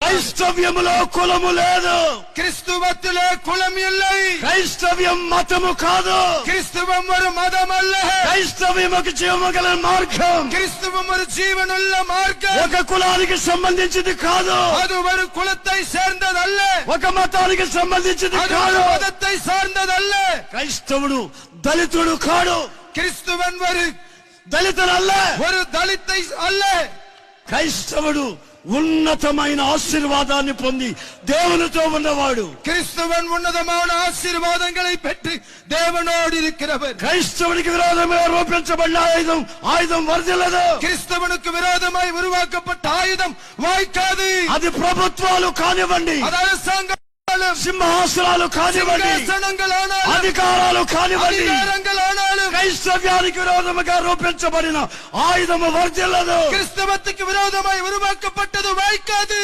క్రైస్తవ్యములో కులము లేదు கிறிஸ்துவத்திலே குலம் இல்லை క్రైస్తవ్యం మతము కాదు கிறிஸ்துவம் ஒரு மதம் அல்ல క్రైస్తవ్యం ఒక జీవము గల మార్గం கிறிஸ்துவம் ஒரு ஜீவனுள்ள மார்க்கம் ఒక కులానికి సంబంధించింది కాదు அது ஒரு குலத்தை சேர்ந்ததல்ல ఒక మతానికి సంబంధించింది அது ஒரு కాదు மதத்தை சார்ந்ததல்ல క్రైస్తవుడు దళితుడు కాడు கிறிஸ்துவன் ஒரு దళితుడల్ల ஒரு தலித்தை அல்ல క్రైస్తవుడు ఉన్నతమైన ఆశీర్వాదాన్ని పొంది దేవునితో ఉన్నవాడు கிறிஸ்துவன் உன்னதமான ஆசீர்வாதங்களை பெற்று தேவனோடு இருக்கிறவர் క్రైస్తవుడికి విరోధంగా రూపించబడిన ఆయుధం ఆయుధం వర్దిల్లదు கிறிஸ்தவனுக்கு விரோதமாய் உருவாக்கப்பட்ட ஆயுதம் வாய்க்காது అది ప్రభుత్వాలు కానివ్వండి அது அரசாங்கம் సింహాసనాలు కానివ్వండి சிங்காசனங்கள் ஆனாலும் అధికారాలు కానివ్వండి அதிகாரங்கள் ஆனாலும் క్రైస్తవ్యానికి విరోధముగా రూపించబడిన ఆయుధము వర్దిల్లదు கிறிஸ்தவத்துக்கு விரோதமாய் உருவாக்கப்பட்டது வாய்க்காது